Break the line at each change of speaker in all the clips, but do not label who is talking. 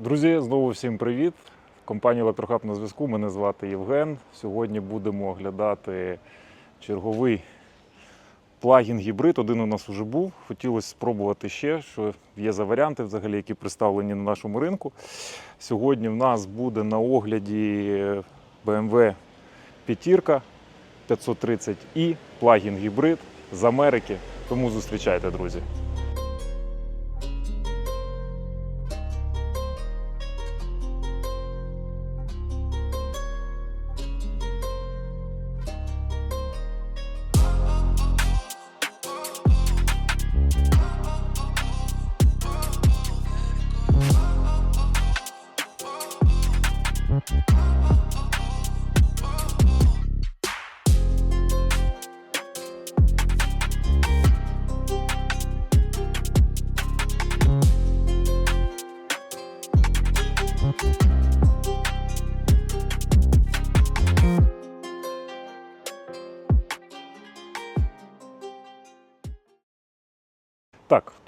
Друзі, знову всім привіт! Компанія Електрохаб на зв'язку. Мене звати Євген. Сьогодні будемо оглядати черговий плагін гібрид. Один у нас вже був. Хотілося спробувати ще, що є за варіанти, взагалі, які представлені на нашому ринку. Сьогодні в нас буде на огляді BMW п'ятірка 530i, плагін гібрид з Америки. Тому зустрічайте, друзі.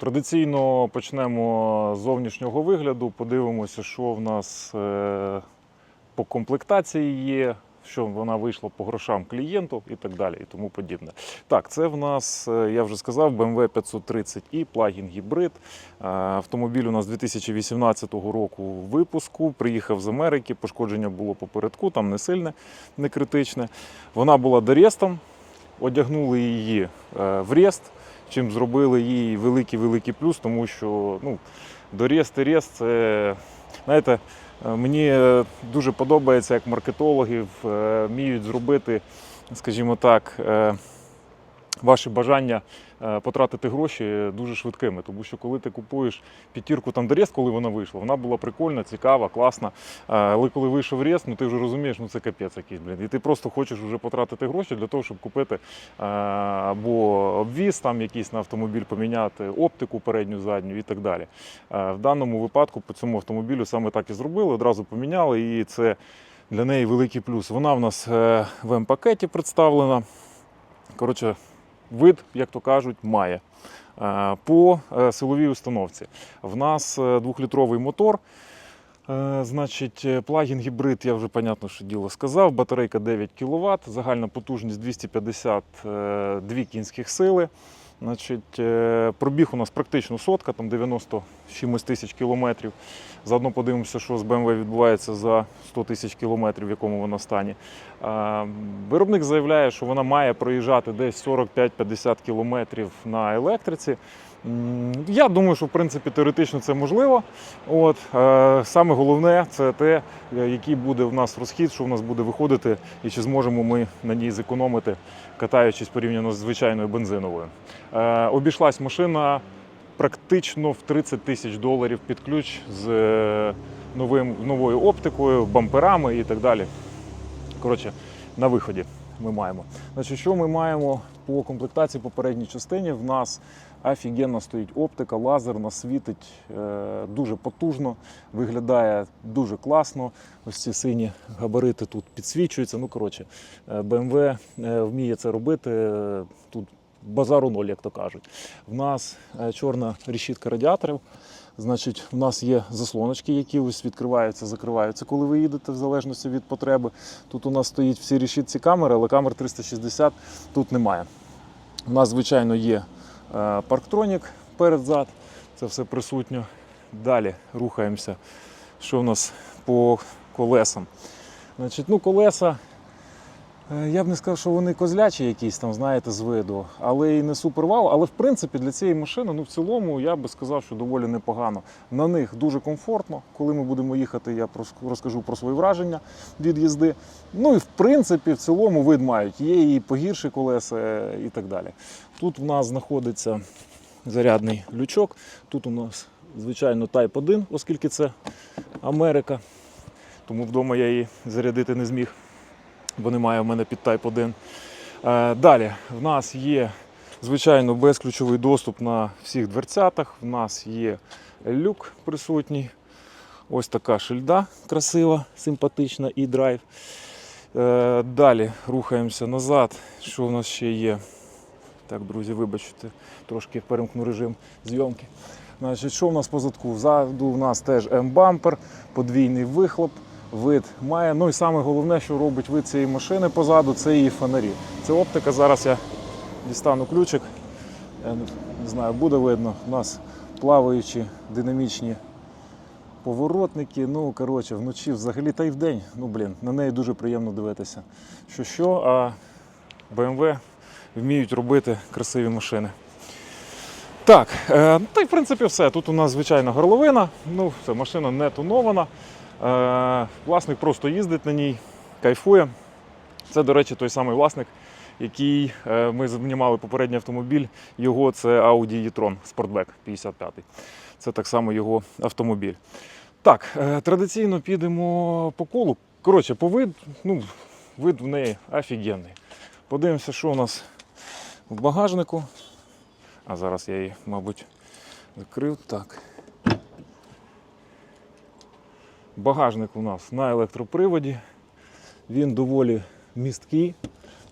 Традиційно почнемо з зовнішнього вигляду. Подивимося, що в нас е, по комплектації є, що вона вийшла по грошам клієнту і так далі, і тому подібне. Так, це в нас, е, я вже сказав, BMW 530i, плагін гібрид. Е, Автомобіль у нас 2018 року випуску. Приїхав з Америки, пошкодження було попередку, там не сильне, не критичне. Вона була дорестом, одягнули її в рест чим зробили їй великий-великий плюс, тому що ну, доріст і це, знаєте, е, мені е, дуже подобається, як маркетологи е, вміють зробити, скажімо так, ваші бажання потратити гроші дуже швидкими. Тому що коли ти купуєш п'ятірку там до коли вона вийшла, вона була прикольна, цікава, класна. Е, Але коли вийшов рест, ну ти вже розумієш, ну це капець якийсь, блін. І ти просто хочеш вже потратити гроші для того, щоб купити е, або обвіз, там якийсь на автомобіль поміняти, оптику передню, задню і так далі. Е, В даному випадку по цьому автомобілю саме так і зробили, одразу поміняли, і це для неї великий плюс. Вона в нас е, в М-пакеті представлена. Коротше, вид, як то кажуть, має. Е, По е, силовій установці в нас е, двохлітровий мотор. Значить, плагін гібрид, я вже понятно, що діло сказав. Батарейка 9 кВт, загальна потужність 252 кінських сили. Значить, пробіг у нас практично сотка, там 90 чимось тисяч кілометрів. Заодно подивимося, що з BMW відбувається за 100 тисяч кілометрів, в якому вона стані. Виробник заявляє, що вона має проїжджати десь 45-50 кілометрів на електриці. Я думаю, що в принципі теоретично це можливо. От, е, саме головне це те, е, який буде в нас розхід, що в нас буде виходити, і чи зможемо ми на ній зекономити, катаючись порівняно з звичайною бензиновою. Е, обійшлась машина практично в 30 тисяч доларів під ключ з новим, новою оптикою, бамперами і так далі. Коротше, на виході ми маємо. Значить, що ми маємо по комплектації по передній частині? В нас офігенно стоїть оптика, лазерна, світить е, дуже потужно, виглядає дуже класно. Ось ці сині габарити тут підсвічуються. Ну, коротше, е, BMW е, вміє це робити. Е, Тут базару ноль, як то кажуть. В нас чорна решітка радіаторів. Значить, в нас є заслоночки, які ось відкриваються, закриваються, коли ви їдете, в залежності від потреби. Тут у нас стоїть всі решітці камери, але камер 360 тут немає. У нас, звичайно, є е, парктронік перед-зад, це все присутньо. Далі рухаємося. Що в нас по колесам? Значить, ну, колеса Я б не сказав, що вони козлячі якісь там, знаєте, з виду, але і не супер вау. Але в принципі для цієї машини, ну в цілому, я би сказав, що доволі непогано. На них дуже комфортно. Коли ми будемо їхати, я розкажу про свої враження від їзди. Ну і в принципі, в цілому вид мають. Є і погірші колеса е, і так далі. Тут в нас знаходиться зарядний лючок. Тут у нас, звичайно, Type 1, оскільки це Америка. Тому вдома я її зарядити не зміг бо немає в мене під Type 1. Е, Далі в нас є, звичайно, безключовий доступ на всіх дверцятах. В нас є люк присутній. Ось така шильда красива, симпатична і драйв. Е, Далі рухаємося назад. Що в нас ще є? Так, друзі, вибачте, трошки перемкну режим зйомки. Значить, що в нас позадку? Ззаду в нас теж М-бампер, подвійний вихлоп, вид має. Ну і саме головне, що робить вид цієї машини позаду, це її фонарі. Це оптика. Зараз я дістану ключик. Не- знаю, буде видно. У нас плаваючі динамічні поворотники. Ну, коротше, вночі взагалі та й вдень. Ну, блін, на неї дуже приємно дивитися. Що що, а BMW вміють робити красиві машини. Так, е, та й в принципі все. Тут у нас звичайна горловина. Ну, все, машина не тонована. Е, власник просто їздить на ній, кайфує. Це, до речі, той самий власник, який е, ми знімали попередній автомобіль. Його це Audi e-tron Sportback 55. Це так само його автомобіль. Так, е, традиційно підемо по колу. Коротше, по вид, ну, вид в неї офігенний. Подивимося, що у нас в багажнику. А зараз я її, мабуть, закрив. Так. Багажник у нас на електроприводі. Він доволі місткий.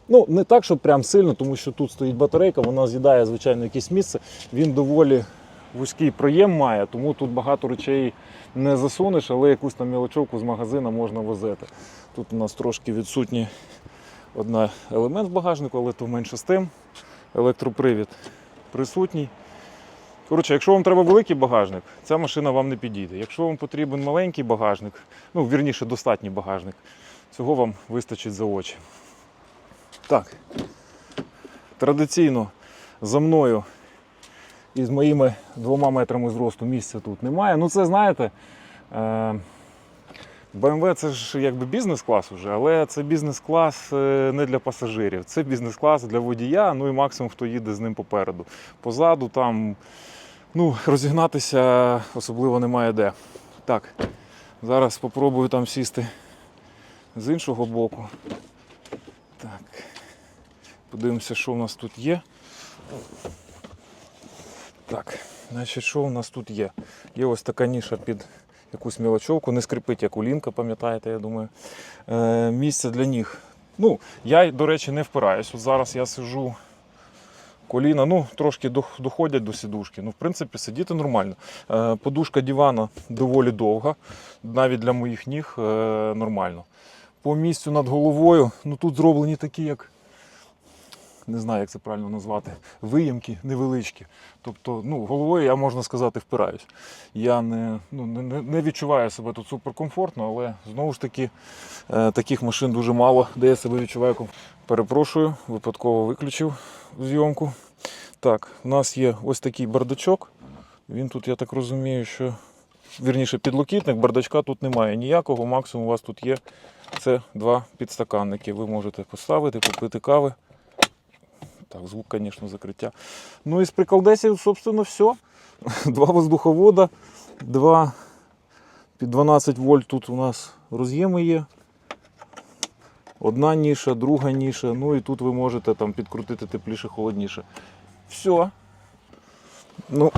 Ну, не так, щоб прям сильно, тому що тут стоїть батарейка, вона з'їдає, звичайно, якесь місце. Він доволі вузький проєм має, тому тут багато речей не засунеш, але якусь там мілочовку з магазина можна возити. Тут у нас трошки відсутній один елемент в багажнику, але то менше з тим. Електропривід присутній. Коротше, якщо вам треба великий багажник, ця машина вам не підійде. Якщо вам потрібен маленький багажник, ну вірніше достатній багажник, цього вам вистачить за очі. Так. Традиційно за мною і з моїми двома метрами зросту місця тут немає. Ну, це знаєте. Е- BMW це ж якби бізнес-клас уже, але це бізнес-клас е, не для пасажирів. Це бізнес-клас для водія, ну і максимум, хто їде з ним попереду. Позаду там ну, розігнатися особливо немає де. Так, зараз спробую там сісти з іншого боку. Так. Подивимося, що в нас тут є. Так, значить, що у нас тут є? Є ось така ніша під якусь мілочовку, не скрипить, як у лінка, пам'ятаєте, я думаю. Е, місце для ніг. Ну, я, до речі, не впираюсь. От зараз я сижу. Коліна, ну, трошки доходять до сідушки. Ну, в принципі, сидіти нормально. Е, подушка дивана доволі довга, навіть для моїх ніг е, нормально. По місцю над головою, ну тут зроблені такі, як не знаю, як це правильно назвати, виємки невеличкі. Тобто, ну, головою я можна сказати, впираюсь. Я не, ну, не, не відчуваю себе тут суперкомфортно, але знову ж таки е, таких машин дуже мало, де я себе відчуваю комфортно. Перепрошую, випадково виключив зйомку. Так, у нас є ось такий бардачок. Він тут, я так розумію, що вірніше підлокітник, бардачка тут немає ніякого. Максимум у вас тут є це два підстаканники. Ви можете поставити, попити кави. Так, звук, звісно, закриття. Ну і з приколдесів, собственно, все. Два воздуховода, два під 12 вольт тут у нас роз'єми є. Одна ніша, друга ніша. Ну і тут ви можете там підкрутити тепліше, холодніше. Все. Ну.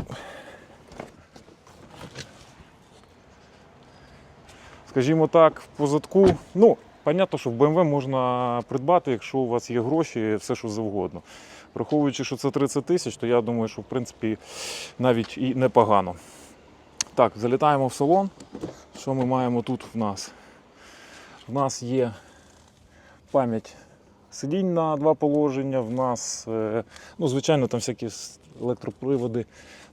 Скажімо так, по задку. Ну, понятно, що в BMW можна придбати, якщо у вас є гроші, все що завгодно. Враховуючи, що це 30 тисяч, то я думаю, що в принципі навіть і непогано. Так, залітаємо в салон. Що ми маємо тут в нас? В нас є пам'ять сидінь на два положення. В нас, е, ну, звичайно, там всякі електроприводи,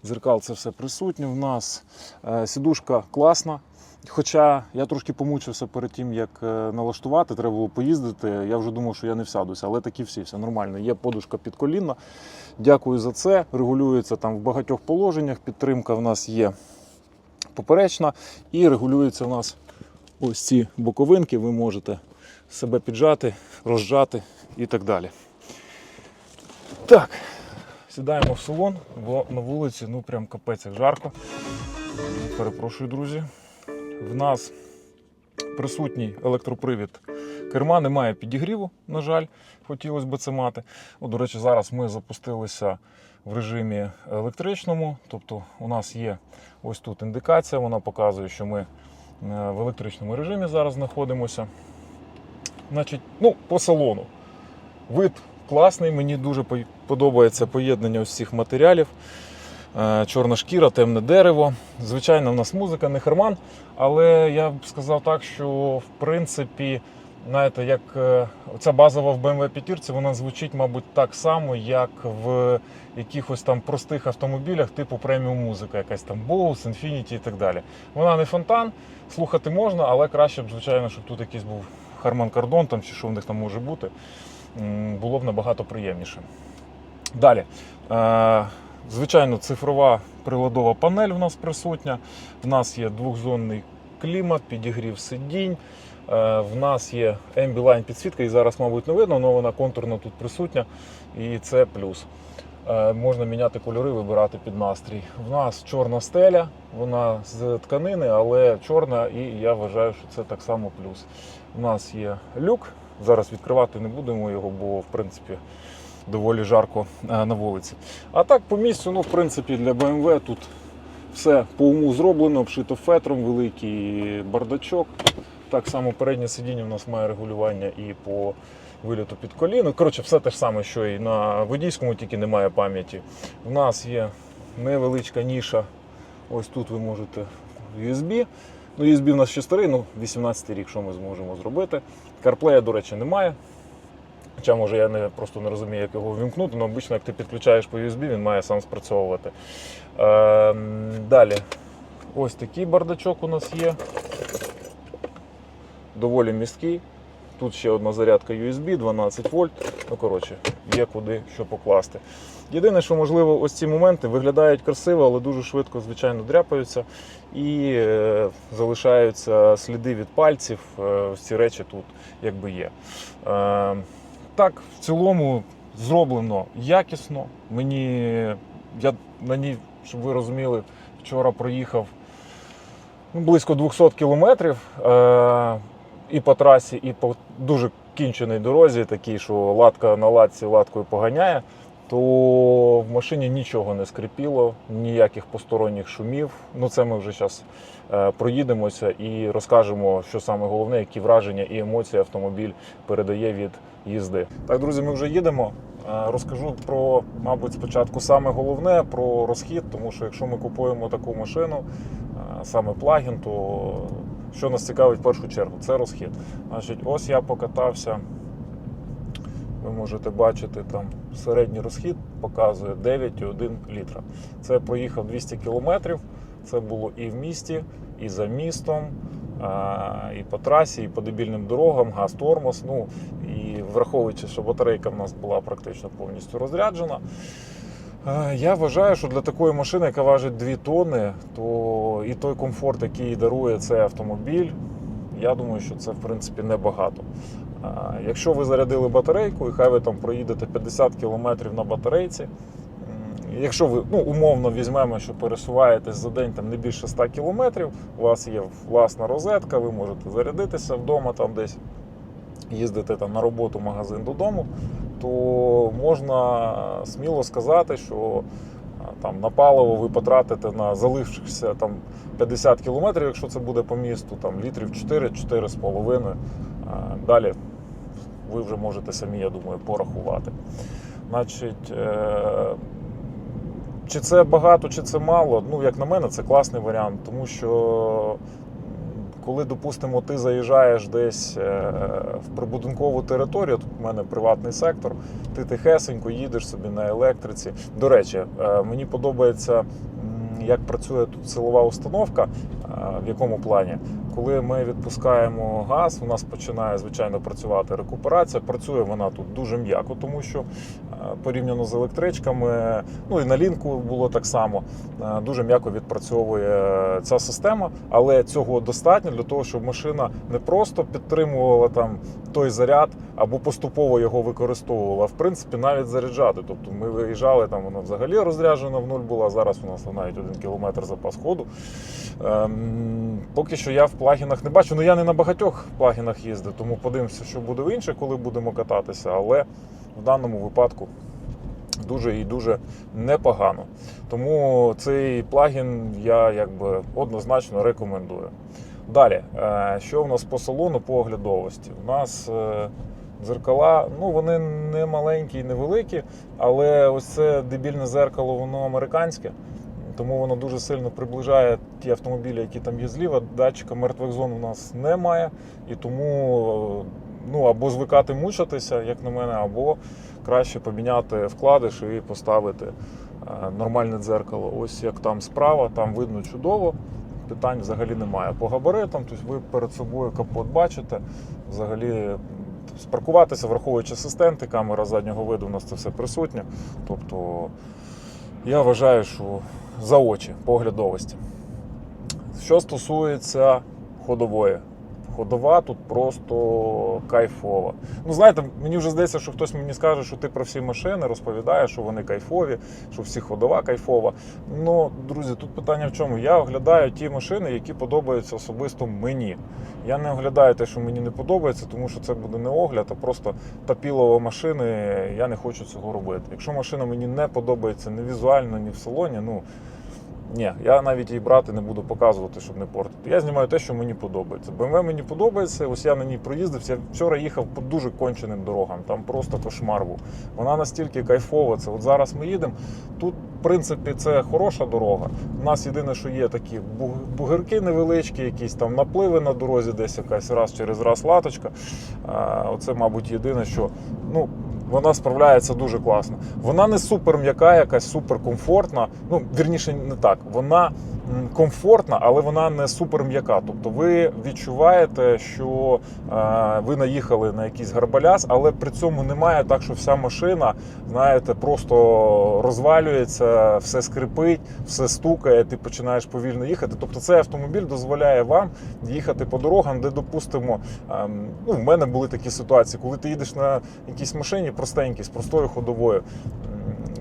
дзеркал, це все присутнє. В нас е, сідушка класна. Хоча я трошки помучився перед тим, як е, налаштувати, треба було поїздити. Я вже думав, що я не всядуся, але такі всі, все нормально. Є подушка під коліна. Дякую за це. Регулюється там в багатьох положеннях. Підтримка в нас є поперечна і регулюється у нас ось ці боковинки. Ви можете себе піджати, розжати і так далі. Так, сідаємо в салон, бо на вулиці ну прям капець як жарко. Перепрошую, друзі. В нас присутній електропривід керма, немає підігріву, на жаль, хотілося б це мати. О, до речі, зараз ми запустилися в режимі електричному, тобто у нас є ось тут індикація, вона показує, що ми е, в електричному режимі зараз знаходимося. Значить, ну, по салону. Вид класний, мені дуже подобається поєднання ось цих матеріалів. Е, Чорна шкіра, темне дерево. Звичайно, в нас музика, не Херман, але я б сказав так, що в принципі, знаєте, як е, ця базова в BMW 5, вона звучить, мабуть, так само, як в якихось там простих автомобілях, типу преміум музика, якась там Bose, Infiniti і так далі. Вона не фонтан, слухати можна, але краще б, звичайно, щоб тут якийсь був Harman Kardon там, чи що в них там може бути. Було б набагато приємніше. Далі. Звичайно, цифрова приладова панель в нас присутня. В нас є двохзонний клімат, підігрів сидінь. Е, В нас є Ambilight підсвітка, і зараз, мабуть, не видно, але вона контурно тут присутня. І це плюс. Е, Можна міняти кольори, вибирати під настрій. В нас чорна стеля, вона з тканини, але чорна, і я вважаю, що це так само плюс. У нас є люк. Зараз відкривати не будемо його, бо в принципі доволі жарко е, на вулиці. А так по місцю, ну в принципі, для BMW тут все по уму зроблено, обшито фетром, великий бардачок. Так само переднє сидіння у нас має регулювання і по виліту під коліно. Коротше, все те ж саме, що і на водійському, тільки немає пам'яті. У нас є невеличка ніша. Ось тут ви можете USB. Ну, USB в нас ще старий, ну 18 рік, що ми зможемо зробити. CarPlay, до речі, немає. Хоча, може, я не, просто не розумію, як його ввімкнути, але обично, як ти підключаєш по USB, він має сам спрацьовувати. Е, далі, ось такий бардачок у нас є. Доволі місткий. Тут ще одна зарядка USB, 12 вольт. Ну, коротше, є куди що покласти. Єдине, що можливо, ось ці моменти виглядають красиво, але дуже швидко, звичайно, дряпаються і е, залишаються сліди від пальців. Е, ось ці речі тут якби є. Е, так, в цілому зроблено якісно. Мені я на ній, щоб ви розуміли, вчора проїхав ну, близько 200 кілометрів. Е, і по трасі, і по дуже кінченій дорозі, такій, що латка на латці латкою поганяє, то в машині нічого не скрипіло, ніяких посторонніх шумів. Ну це ми вже зараз проїдемося і розкажемо, що саме головне, які враження і емоції автомобіль передає від їзди. Так, друзі, ми вже їдемо. Е, Розкажу про, мабуть, спочатку саме головне про розхід, тому що якщо ми купуємо таку машину, е, саме плагін, то що нас цікавить в першу чергу, це розхід. Значить, ось я покатався. Ви можете бачити, там середній розхід показує 9,1 літра. Це проїхав 200 кілометрів. Це було і в місті, і за містом, і по трасі, і по дебільним дорогам, газ тормоз. Ну і враховуючи, що батарейка в нас була практично повністю розряджена. Я вважаю, що для такої машини, яка важить 2 тонни, то і той комфорт, який дарує цей автомобіль, я думаю, що це в принципі небагато. Якщо ви зарядили батарейку, і хай ви там проїдете 50 км на батарейці. Якщо ви ну, умовно візьмемо, що пересуваєтесь за день там не більше 100 км, у вас є власна розетка, ви можете зарядитися вдома там десь, їздити там на роботу, магазин додому, то можна сміло сказати, що там на паливо ви потратите на залишившися там 50 кілометрів, якщо це буде по місту, там літрів 4-4,5. А, Далі ви вже можете самі, я думаю, порахувати. Значить, е, чи це багато, чи це мало, ну, як на мене, це класний варіант, тому що коли, допустимо, ти заїжджаєш десь е, в прибудинкову територію, тут в мене приватний сектор, ти тихесенько їдеш собі на електриці. До речі, е, мені подобається, як працює тут силова установка, в якому плані. Коли ми відпускаємо газ, у нас починає звичайно працювати рекуперація. Працює вона тут дуже м'яко, тому що е, порівняно з електричками, ну і на лінку було так само. е, Дуже м'яко відпрацьовує ця система, але цього достатньо для того, щоб машина не просто підтримувала там той заряд або поступово його використовувала, а в принципі навіть заряджати. Тобто ми виїжджали, там вона взагалі розряджена в нуль була. Зараз у нас навіть один кілометр запас ходу. Ем, поки що я в плагінах не бачу. Ну я не на багатьох плагінах їздив, тому подивимося, що буде в інших, коли будемо кататися. Але в даному випадку дуже і дуже непогано. Тому цей плагін я якби однозначно рекомендую. Далі, е, що в нас по салону по оглядовості? У нас е, дзеркала, ну вони не маленькі і не великі, але ось це дебільне зеркало, воно американське. Тому воно дуже сильно приближає ті автомобілі, які там є зліва. Датчика мертвих зон у нас немає. І тому ну, або звикати мучитися, як на мене, або краще поміняти вкладиш і поставити е, нормальне дзеркало. Ось як там справа, там видно чудово. Питань взагалі немає. По габаритам, тобто ви перед собою капот бачите. Взагалі спаркуватися, враховуючи асистенти, камера заднього виду, у нас це все присутнє. Тобто я вважаю, що за очі поглядовості. Що стосується ходової. Ходова тут просто кайфова. Ну, знаєте, мені вже здається, що хтось мені скаже, що ти про всі машини розповідаєш, що вони кайфові, що всі ходова кайфова. Ну, друзі, тут питання в чому? Я оглядаю ті машини, які подобаються особисто мені. Я не оглядаю те, що мені не подобається, тому що це буде не огляд, а просто тапілова машини. Я не хочу цього робити. Якщо машина мені не подобається ні візуально, ні в салоні, ну. Ні, я навіть її брати не буду показувати, щоб не портити. Я знімаю те, що мені подобається. BMW мені подобається, ось я на ній проїздився. Я вчора їхав по дуже конченим дорогам, там просто кошмар був. Вона настільки кайфова. Це от зараз ми їдемо. Тут, в принципі, це хороша дорога. У нас єдине, що є такі буг- бугирки невеличкі, якісь там напливи на дорозі, десь якась раз через раз латочка. Оце, мабуть, єдине, що ну, вона справляється дуже класно. Вона не супер м'яка, якась супер комфортна. Ну, вірніше, не так. Вона комфортна, але вона не супер м'яка. Тобто ви відчуваєте, що е, ви наїхали на якийсь гарбаляс, але при цьому немає так, що вся машина, знаєте, просто розвалюється, все скрипить, все стукає, ти починаєш повільно їхати. Тобто цей автомобіль дозволяє вам їхати по дорогам, де, допустимо, ем, ну, в мене були такі ситуації, коли ти їдеш на якійсь машині простенькій, з простою ходовою.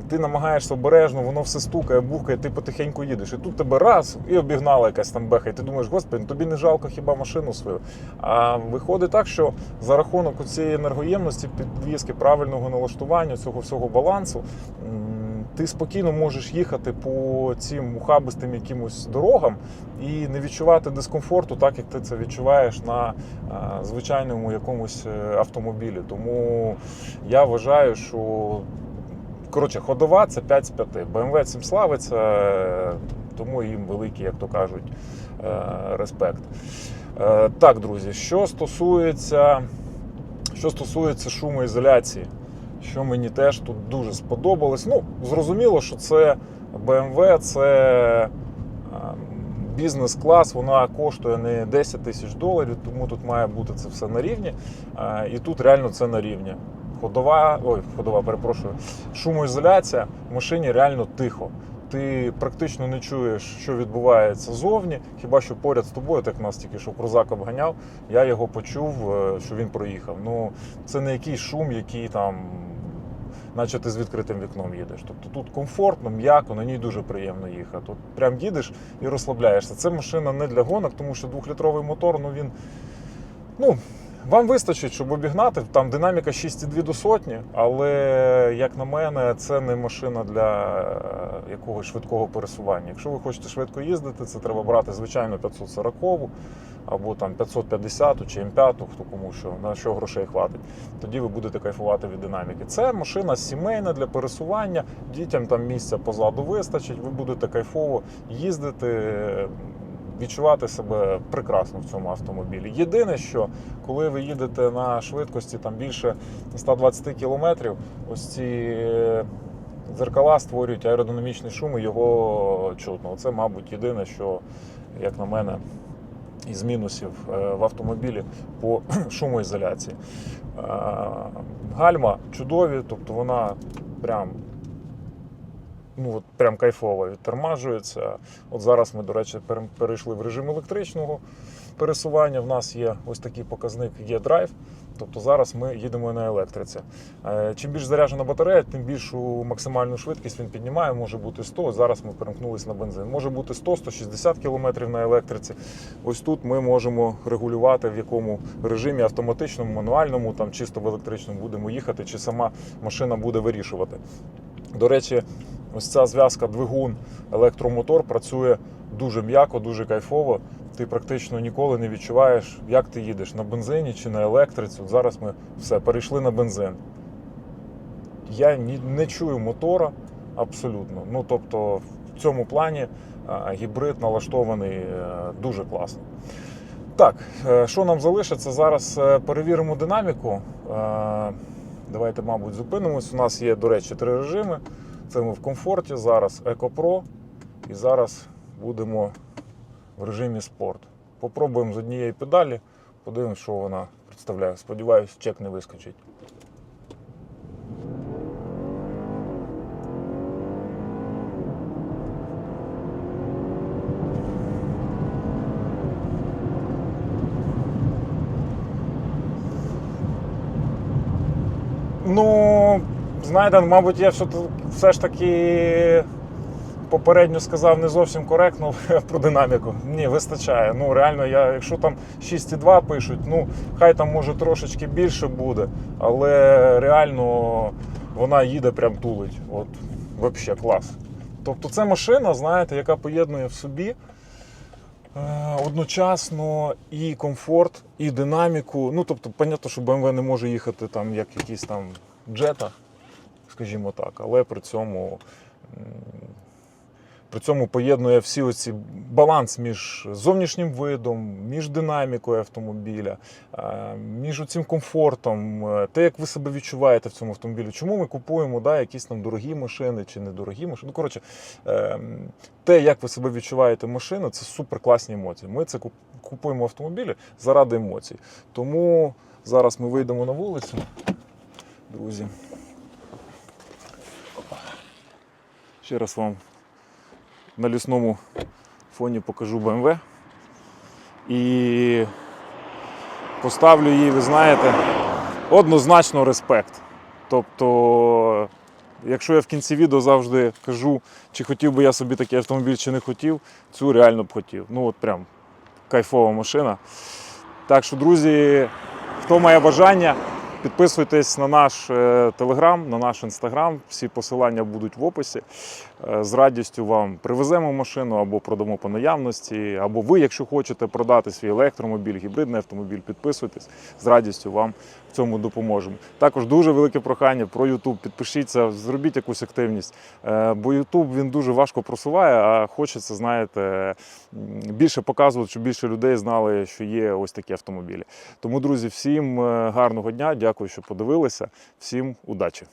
Ти намагаєшся обережно, воно все стукає, бухкає, ти потихеньку їдеш. І тут тебе раз і обігнала якась там беха. І ти думаєш, господи, ну тобі не жалко хіба машину свою. А виходить так, що за рахунок цієї енергоємності, підвізки, правильного налаштування, цього всього балансу, ти спокійно можеш їхати по цим ухабистим якимось дорогам і не відчувати дискомфорту, так як ти це відчуваєш на звичайному якомусь е, автомобілі. Тому я вважаю, що коротше, ходова це 5 з 5. BMW цим славиться, е, тому їм великий, як то кажуть, е, респект. Е, Так, друзі, що стосується, що стосується шумоізоляції, що мені теж тут дуже сподобалось. Ну, зрозуміло, що це BMW, це бізнес-клас, вона коштує не 10 тисяч доларів, тому тут має бути це все на рівні. І тут реально це на рівні. Ходова, ой, ходова, перепрошую, шумоізоляція в машині реально тихо. Ти практично не чуєш, що відбувається зовні. Хіба що поряд з тобою, так нас тільки що крузак обганяв, я його почув, е, що він проїхав. Ну, це не якийсь шум, який там, наче ти з відкритим вікном їдеш. Тобто тут комфортно, м'яко, на ній дуже приємно їхати. Тут прям їдеш і розслабляєшся. Це машина не для гонок, тому що двохлітровий мотор, ну він. Ну, вам вистачить, щоб обігнати. Там динаміка 6,2 до сотні, але, як на мене, це не машина для е, якогось швидкого пересування. Якщо ви хочете швидко їздити, це треба брати, звичайно, 540 або там 550 чи М5, хто кому що, на що грошей хватить. Тоді ви будете кайфувати від динаміки. Це машина сімейна для пересування, дітям там місця позаду вистачить, ви будете кайфово їздити відчувати себе прекрасно в цьому автомобілі. Єдине, що коли ви їдете на швидкості там більше 120 км, ось ці е, дзеркала створюють аеродинамічний шум і його чутно. Це, мабуть, єдине, що, як на мене, із мінусів е, в автомобілі по шумоізоляції. Е, Гальма чудові, тобто вона прям ну от прям кайфово відтормажується. От зараз ми, до речі, перейшли в режим електричного пересування. В нас є ось такий показник є драйв. Тобто зараз ми їдемо на електриці. Е, Чим більш заряджена батарея, тим більшу максимальну швидкість він піднімає. Може бути 100. Зараз ми перемкнулись на бензин. Може бути 100-160 км на електриці. Ось тут ми можемо регулювати, в якому режимі автоматичному, мануальному, там чисто в електричному будемо їхати, чи сама машина буде вирішувати. До речі, ось ця зв'язка двигун електромотор працює дуже м'яко, дуже кайфово. Ти практично ніколи не відчуваєш, як ти їдеш на бензині чи на електриці. От зараз ми все перейшли на бензин. Я не чую мотора абсолютно. Ну тобто, в цьому плані гібрид налаштований е, дуже класно. Так, е, що нам залишиться? Зараз е, перевіримо динаміку. Давайте, мабуть, зупинимось. У нас є, до речі, три режими. Це ми в комфорті, зараз Eco Pro і зараз будемо в режимі спорт. Попробуємо з однієї педалі, подивимось, що вона представляє. Сподіваюсь, чек не вискочить. Ну, знаєте, мабуть, я все, ж таки попередньо сказав не зовсім коректно про динаміку. Ні, вистачає. Ну, реально, я, якщо там 6,2 пишуть, ну, хай там може трошечки більше буде, але реально вона їде прям тулить. От, взагалі клас. Тобто це машина, знаєте, яка поєднує в собі е, одночасно і комфорт, і динаміку. Ну, тобто, понятно, що BMW не може їхати там як якийсь там джета, скажімо так, але при цьому. При цьому поєднує всі оці баланс між зовнішнім видом, між динамікою автомобіля, е, між цим комфортом, е, те, як ви себе відчуваєте в цьому автомобілі. Чому ми купуємо да, якісь там дорогі машини чи недорогі машини? Ну, коротше, е, те, як ви себе відчуваєте машину, це супер класні емоції. Ми це купуємо автомобілі заради емоцій. Тому зараз ми вийдемо на вулицю, друзі. Ще раз вам на лісному фоні покажу BMW. І поставлю їй, ви знаєте, однозначно респект. Тобто, якщо я в кінці відео завжди кажу, чи хотів би я собі такий автомобіль, чи не хотів, цю реально б хотів. Ну от прям кайфова машина. Так що, друзі, хто має бажання, підписуйтесь на наш е, телеграм, на наш інстаграм. Всі посилання будуть в описі. Е, З радістю вам привеземо машину або продамо по наявності, або ви, якщо хочете продати свій електромобіль, гібридний автомобіль, підписуйтесь. З радістю вам в цьому допоможемо. Також дуже велике прохання про YouTube. Підпишіться, зробіть якусь активність. Е, Бо YouTube він дуже важко просуває, а хочеться, знаєте, більше показувати, щоб більше людей знали, що є ось такі автомобілі. Тому, друзі, всім е, гарного дня. Дякую, що подивилися. Всім удачі!